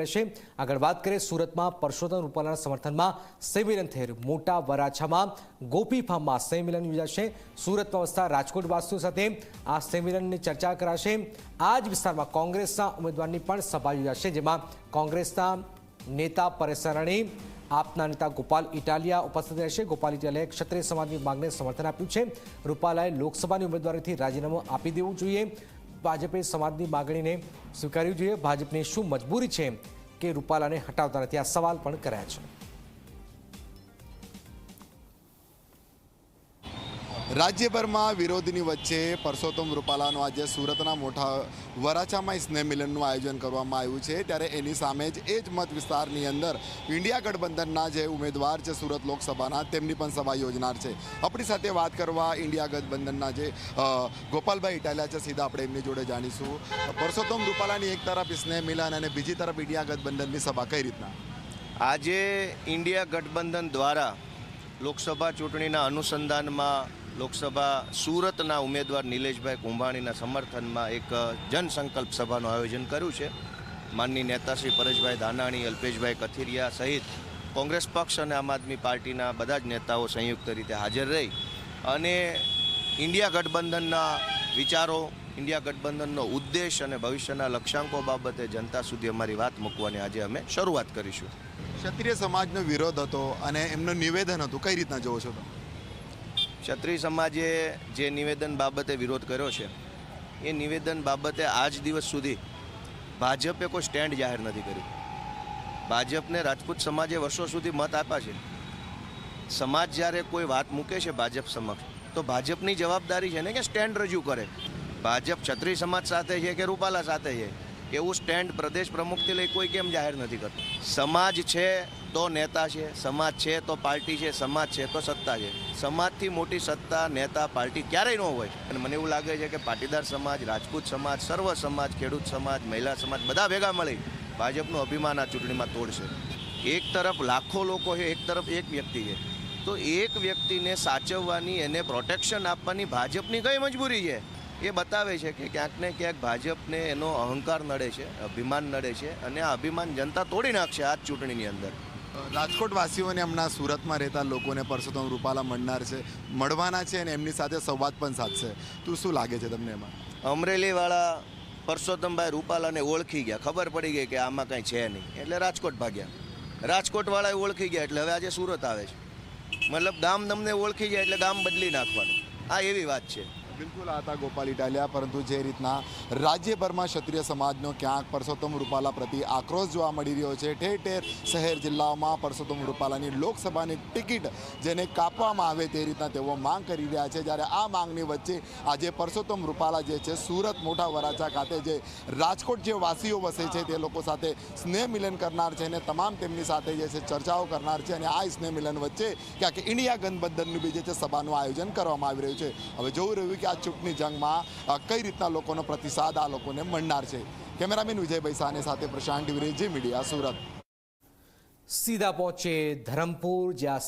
રહેશે આગળ વાત કરીએ સુરતમાં પરસોત્તમ રૂપાલાના સમર્થનમાં સંમેલન થયેલું મોટા વરાછામાં ગોપી ફાર્મમાં સંમેલન યોજાશે. સુરતમાં વસતા રાજકોટવાસીઓ સાથે આ સંમેલનની ચર્ચા કરાશે. આ જ વિસ્તારમાં કોંગ્રેસના ઉમેદવારની પણ સભા યોજાશે, જેમાં કોંગ્રેસના નેતા પરેશરણી આપના નેતા ગોપાલ ઇટાલિયા ઉપસ્થિત રહેશે. ગોપાલ ઇટાલિયાએ ક્ષત્રિય સમાજની માંગને સમર્થન આપ્યું છે. રૂપાલાએ લોકસભાની ઉમેદવારીથી રાજીનામું આપી દેવું જોઈએ. ભાજપે સમાજની માગણીને સ્વીકારવી જોઈએ. ભાજપની શું મજબૂરી છે કે રૂપાલાને હટાવતા નથી? આ સવાલ પણ કરાયા છે. રાજ્યભરમાં વિરોધની વચ્ચે પરસોત્તમ રૂપાલાનું આજે સુરતના મોટા વરાછામાં સ્નેહ મિલનનું આયોજન કરવામાં આવ્યું છે. ત્યારે એની સામે જ એ જ મત વિસ્તારની અંદર ઇન્ડિયા ગઠબંધનના જે ઉમેદવાર છે સુરત લોકસભાના, તેમની પણ સભા યોજનાર છે. આપણી સાથે વાત કરવા ઇન્ડિયા ગઠબંધનના જે ગોપાલભાઈ ઇટાલિયા છે, સીધા આપણે એમની જોડે જાણીશું. પરસોત્તમ રૂપાલાની એક તરફ સ્નેહ મિલન અને બીજી તરફ ઇન્ડિયા ગઠબંધનની સભા કઈ રીતના? આજે ઇન્ડિયા ગઠબંધન દ્વારા લોકસભા ચૂંટણીના અનુસંધાનમાં લોકસભા સુરતના ઉમેદવાર નિલેશભાઈ કુંભાણીના સમર્થનમાં એક જનસંકલ્પ સભાનું આયોજન કર્યું છે. માનની નેતા શ્રી પરેશભાઈ ધાનાણી, અલ્પેશભાઈ કથિરિયા સહિત કોંગ્રેસ પક્ષ અને આમ આદમી પાર્ટીના બધા જ નેતાઓ સંયુક્ત રીતે હાજર રહી. અને ઇન્ડિયા ગઠબંધનના વિચારો, ઇન્ડિયા ગઠબંધનનો ઉદ્દેશ અને ભવિષ્યના લક્ષ્યાંકો બાબતે જનતા સુધી અમારી વાત મૂકવાની આજે અમે શરૂઆત કરીશું. ક્ષત્રિય સમાજનો વિરોધ હતો અને એમનું નિવેદન હતું. કઈ રીતના જોવો છો તમે? ક્ષત્રિય સમાજે જે નિવેદન બાબતે વિરોધ કર્યો છે, એ નિવેદન બાબતે આજ દિવસ સુધી ભાજપે કોઈ સ્ટેન્ડ જાહેર નથી કર્યું ભાજપને રાજપૂત સમાજે વર્ષો સુધી મત આપ્યા છે. સમાજ જ્યારે કોઈ વાત મૂકે છે ભાજપ સમક્ષ, તો ભાજપની જવાબદારી છે ને કે સ્ટેન્ડ રજૂ કરે. ભાજપ ક્ષત્રિય સમાજ સાથે છે કે રૂપાલા સાથે છે? એવું સ્ટેન્ડ પ્રદેશ પ્રમુખથી લઈ કોઈ કેમ જાહેર નથી કરતું? સમાજ છે તો નેતા છે, સમાજ છે તો પાર્ટી છે, સમાજ છે તો સત્તા છે. સમાજથી મોટી સત્તા, નેતા, પાર્ટી ક્યારેય ન હોય. અને મને એવું લાગે છે કે પાટીદાર સમાજ, રાજપૂત સમાજ, સર્વ સમાજ, ખેડૂત સમાજ, મહિલા સમાજ બધા ભેગા મળી ભાજપનું અભિમાન આ ચૂંટણીમાં તોડશે. એક તરફ લાખો લોકો છે, એક તરફ એક વ્યક્તિ છે. તો એક વ્યક્તિને સાચવવાની, એને પ્રોટેક્શન આપવાની ભાજપની કઈ મજબૂરી છે? એ બતાવે છે કે ક્યાંક ને ક્યાંક ભાજપને એનો અહંકાર નડે છે અભિમાન નડે છે અને આ અભિમાન જનતા તોડી નાખશે આ જ ચૂંટણીની અંદર. રાજકોટ વાસીઓને હમણાં સુરતમાં રહેતા લોકોને પરસોત્તમ રૂપાલા મળનાર છે મળવાના છે અને એમની સાથે સંવાદ પણ સાધશે. તું શું લાગે છે તમને એમાં? અમરેલીવાળા પરસોત્તમભાઈ રૂપાલાને ઓળખી ગયા. ખબર પડી ગઈ કે આમાં કાંઈ છે નહીં. એટલે રાજકોટ ભાગ્યા. રાજકોટવાળાએ ઓળખી ગયા એટલે હવે આજે સુરત આવે છે. મતલબ ગામ તમને ઓળખી ગયા એટલે ગામ બદલી નાખવાનું. આ એવી વાત છે. બિલકુલ આ હતા ગોપાલ ઇટાલિયા. પરંતુ જે રીતના રાજ્યભરમાં ક્ષત્રિય સમાજનો ક્યાંક પરસોત્તમ રૂપાલા પ્રતિ આક્રોશ જોવા મળી રહ્યો છે, ઠેર ઠેર શહેર જિલ્લાઓમાં પરસોત્તમ રૂપાલાની લોકસભાની ટિકિટ જેને કાપવામાં આવે તે રીતના તેઓ માંગ કરી રહ્યા છે. જ્યારે આ માંગની વચ્ચે આજે પરસોત્તમ રૂપાલા જે છે, સુરત મોટા વરાછા ખાતે જે રાજકોટ જે વાસીઓ વસે છે તે લોકો સાથે સ્નેહ મિલન કરનાર છે અને તમામ તેમની સાથે જે છે ચર્ચાઓ કરનાર છે અને આ સ્નેહ મિલન વચ્ચે ક્યાંક ઇન્ડિયા ગઠબંધનનું બી જે છે સભાનું આયોજન કરવામાં આવી રહ્યું છે. હવે જોવું રહ્યું કે આ ચૂંટણી જંગમાં કઈ રીતના લોકોનો પ્રતિસાદ આ લોકોને મળનાર છે? કેમેરામેન વિજયભાઈ સાને સાથે પ્રશાંત ડિવરે જી મીડિયા સુરત. સીધા પહોંચે ધરમપુર, જ્યાં